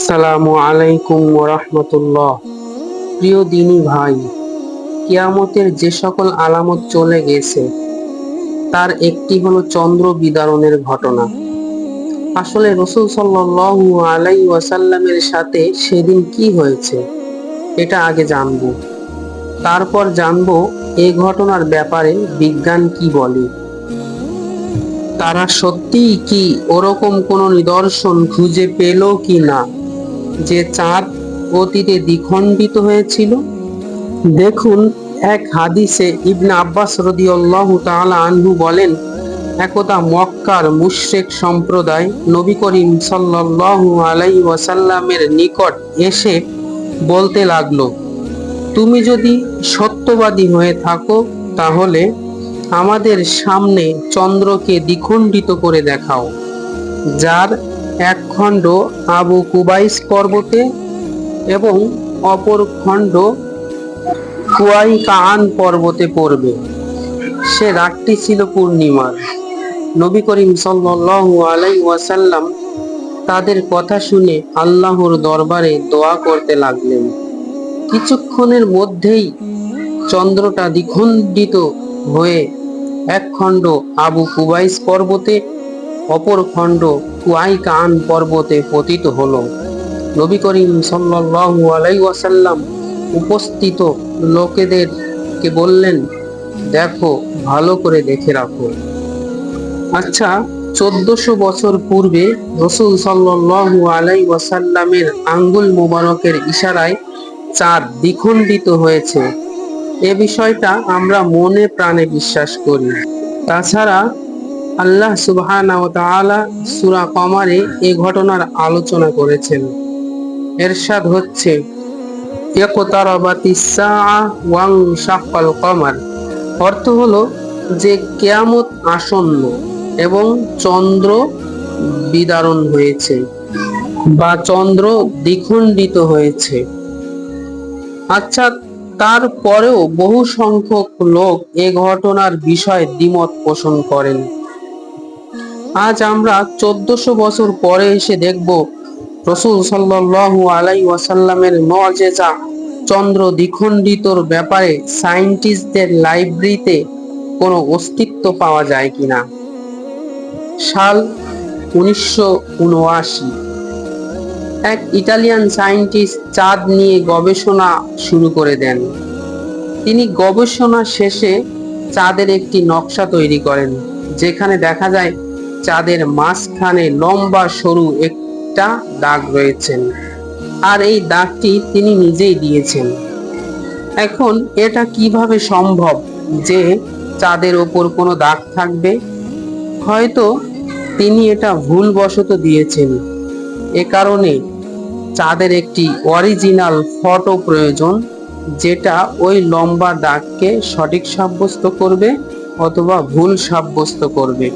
আসসালামু আলাইকুম রহমতুল্লাহ। প্রিয় দিনী ভাই, কিয়ামতের যে সকল আলামত চলে গেছে, তার একটি হলো চন্দ্র বিদারণের ঘটনা। আসলে রসুল সাল্লাল্লাহু আলাই ওয়াসাল্লামের সাথে সেদিন কি হয়েছে, এটা আগে জানব। তারপর জানব এই ঘটনার ব্যাপারে বিজ্ঞান কি বলে। তারা সত্যিই কি ওরকম কোনো নিদর্শন খুঁজে পেল কি না? যে চাঁদ অতীতে দ্বিখণ্ডিত হয়েছিল। দেখুন, এক হাদিসে ইবনে আব্বাস রদিয়াল্লাহু তাআলা আনহু বলেন, একদা মক্কার মুশরিক সম্প্রদায় নবী করিম সাল্লাল্লাহু আলাইহি ওয়াসাল্লামের নিকট এসে বলতে লাগল, তুমি যদি সত্যবাদী হয়ে থাকো, তাহলে আমাদের সামনে চন্দ্রকে দ্বিখণ্ডিত করে দেখাও, যার এক খণ্ড আবু কুবাইস পর্বতে এবং অপর খণ্ড কুয়াই কাআন পর্বতে পড়বে। সে রাতটি ছিল পূর্ণিমার। নবী করিম সাল্লাল্লাহু আলাইহি ওয়াসাল্লাম তাদের কথা শুনে আল্লাহর দরবারে দোয়া করতে লাগলেন। কিছুক্ষণের মধ্যেই চন্দ্রটা দ্বিখণ্ডিত হয়ে এক খণ্ড আবু কুবাইস পর্বতে অপর খণ্ড কুয়াই কান পর্বতে পতিত হলো। নবী করিম ওয়াসাল্লাম উপস্থিত লোকেদেরকে বললেন, দেখো, ভালো করে দেখে রাখো। আচ্ছা চোদ্দশো বছর পূর্বে রসুল সাল্লাল্লাহু আলাই ওয়াসাল্লামের আঙ্গুল মোবারকের ইশারায় চাঁদ দ্বিখণ্ডিত হয়েছে। এ বিষয়টা আমরা মনে প্রাণে বিশ্বাস করি। তাছাড়া আল্লাহ তাআলা সূরা কমারে এই ঘটনার আলোচনা করেছেন। এরশাদ হচ্ছে কমার। অর্থ হলো যে কেয়ামত আসন্ন এবং চন্দ্র বিদারণ হয়েছে বা চন্দ্র দ্বিখণ্ডিত হয়েছে। আচ্ছা তারপরেও বহু সংখ্যক লোক এ ঘটনার বিষয়ে দ্বিমত পোষণ করেন। আজ আমরা চোদ্দশো বছর পরে এসে দেখব রসুল সাল্লাল্লাহু আলাই ওয়াসাল্লামের মজেজা চন্দ্র দ্বিখণ্ডিতর ব্যাপারে সায়েন্টিস্টদের লাইব্রেরিতে কোনো অস্তিত্ব পাওয়া যায় কিনা। সাল উনিশশো এক ইটালিয়ান সায়েন্টিস্ট চাঁদ নিয়ে গবেষণা শুরু করে দেন। তিনি গবেষণা শেষে চাঁদের একটি নকশা তৈরি করেন, যেখানে দেখা যায় চাঁদের মাঝখানে লম্বা সরু একটা দাগ রয়েছেন। আর এই দাগটি তিনি নিজেই দিয়েছেন। এখন এটা কীভাবে সম্ভব যে চাঁদের ওপর কোনো দাগ থাকবে? হয়তো তিনি এটা ভুলবশত দিয়েছেন। এ কারণে চাঁদের একটি অরিজিনাল ফটো প্রয়োজন যেটা ওই লম্বা দাগকে সঠিক সাব্যস্ত করবে অথবা ভুল সাব্যস্ত করবে।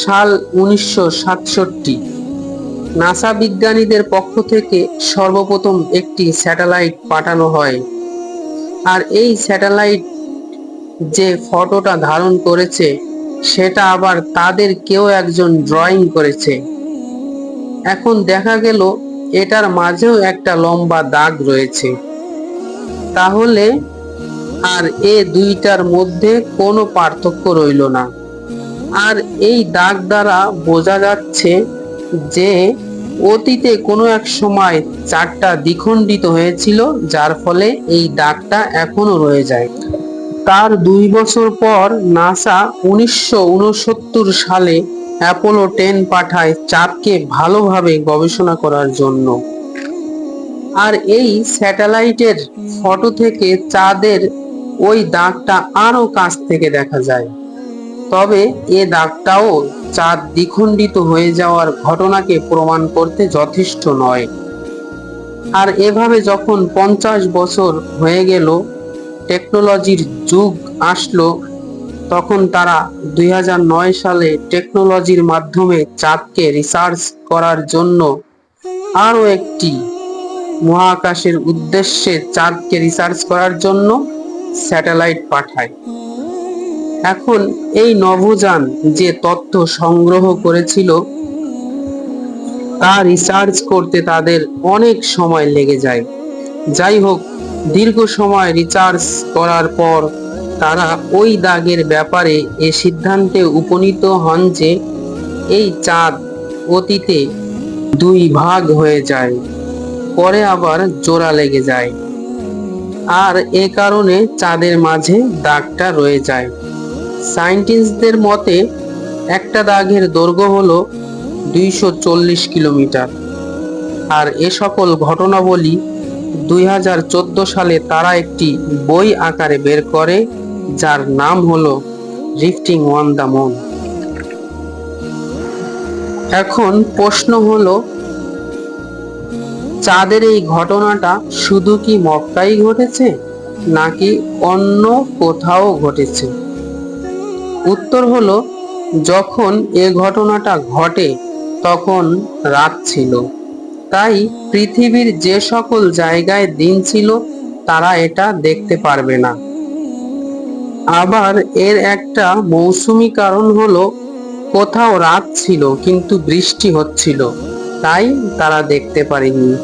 সাল উনিশশো সাতষট্টি। নাসা বিজ্ঞানীদের পক্ষ থেকে সর্বপ্রথম একটি স্যাটেলাইট পাঠানো হয়। আর এই স্যাটেলাইট যে ফটোটা ধারণ করেছে, সেটা আবার তাদের কেউ একজন ড্রয়িং করেছে। এখন দেখা গেল, এটার মাঝেও একটা লম্বা দাগ রয়েছে। তাহলে আর এ দুইটার মধ্যে কোনো পার্থক্য রইল না। আর এই দাগ দ্বারা বোঝা যাচ্ছে যে অতীতে কোনো এক সময় চারটা দ্বিখণ্ডিত হয়েছিল, যার ফলে এই দাগটা এখনও রয়ে যায়। তার দুই বছর পর নাসা উনিশশো উনসত্তর সালে অ্যাপোলো টেন পাঠায় চাঁদকে ভালোভাবে গবেষণা করার জন্য। আর এই স্যাটেলাইটের ফটো থেকে চাঁদের ওই দাগটা আরও কাছ থেকে দেখা যায়। তবে এ দাগটাও চাঁদ দ্বিখণ্ডিত হয়ে যাওয়ার ঘটনাকে প্রমাণ করতে যথেষ্ট নয়। আর এভাবে যখন পঞ্চাশ বছর হয়ে গেল, টেকনোলজির যুগ আসলো, তখন তারা দুই হাজার নয় সালে টেকনোলজির মাধ্যমে চাঁদকে রিসার্চ করার জন্য আরও একটি মহাকাশের উদ্দেশ্যে চাঁদকে রিসার্চ করার জন্য স্যাটেলাইট পাঠায়। এখন এই নভোযান যে তথ্য সংগ্রহ করেছিল তা রিসার্চ করতে তাদের অনেক সময় লেগে যায়। যাই হোক, দীর্ঘ সময় রিসার্চ করার পর তারা ওই দাগের ব্যাপারে এ সিদ্ধান্তে উপনীত হন যে এই চাঁদ অতীতে দুই ভাগ হয়ে যায়, পরে আবার জোড়া লেগে যায়। আর এ কারণে চাঁদের মাঝে দাগটা রয়ে যায়। সায়েন্টিস্টদের মতে, একটা দাগের দৈর্ঘ্য হল দুইশো চল্লিশ কিলোমিটার। আর এ সকল ঘটনাবলী দুই হাজার চোদ্দ সালে তারা একটি বই আকারে বের করে, যার নাম হল রিফটিং ওয়ান দ্য মুন। এখন প্রশ্ন হলো, চাঁদের এই ঘটনাটা শুধু কি মক্কাই ঘটেছে, নাকি অন্য কোথাও ঘটেছে? উত্তর হলো, যখন এ ঘটনাটা ঘটে, তখন রাত ছিল। তাই পৃথিবীর যে সকল জায়গায় দিন ছিল, তারা এটা দেখতে পারবে না। আবার এর একটা মৌসুমি কারণ হলো, কোথাও রাত ছিল, কিন্তু বৃষ্টি হচ্ছিল। তাই তারা দেখতে পারেনি।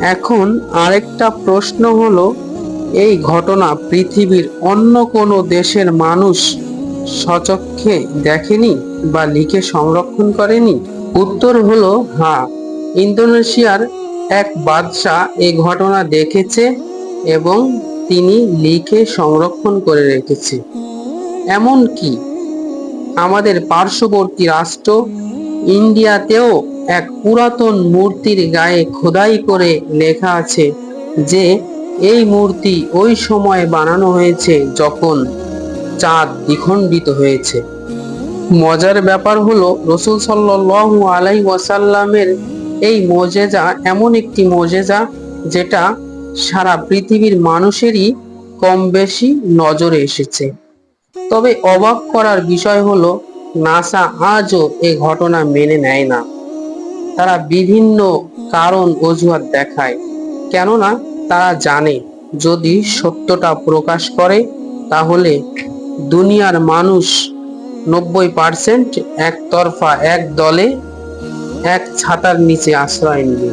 এখন আরেকটা প্রশ্ন হলো, এই ঘটনা পৃথিবীর অন্য কোনো দেশের মানুষ সচক্ষে দেখেনি বা লিখে সংরক্ষণ করেনি? উত্তর হলো হ্যাঁ ইন্দোনেশিয়ার এক বাদশাহ এই ঘটনা দেখেছে এবং তিনি লিখে সংরক্ষণ করে রেখেছে। এমন কি? আমাদের পার্শ্ববর্তী রাষ্ট্র ইন্ডিয়াতেও এক পুরাতন মূর্তির গায়ে খোদাই করে লেখা আছে যে, এই মূর্তি ওই সময় বানানো হয়েছে যখন চাঁদ দ্বিখণ্ডিত হয়েছে। মজার ব্যাপার হলো, রসুল সাল্লাল্লাহু আলাই ওয়াসাল্লামের এই মোজেজা এমন একটি মোজেজা যেটা সারা পৃথিবীর মানুষেরই কম বেশি নজরে এসেছে। তবে অবাক করার বিষয় হলো, নাসা আজও এ ঘটনা মেনে নেয় না। তারা বিভিন্ন কারণ অজুহাত দেখায়, কেননা তারা জানে, যদি সত্যটা প্রকাশ করে, তাহলে দুনিয়ার মানুষ নব্বই পার্সেন্ট একতরফা এক দলে এক ছাতার নিচে আশ্রয় নেবে।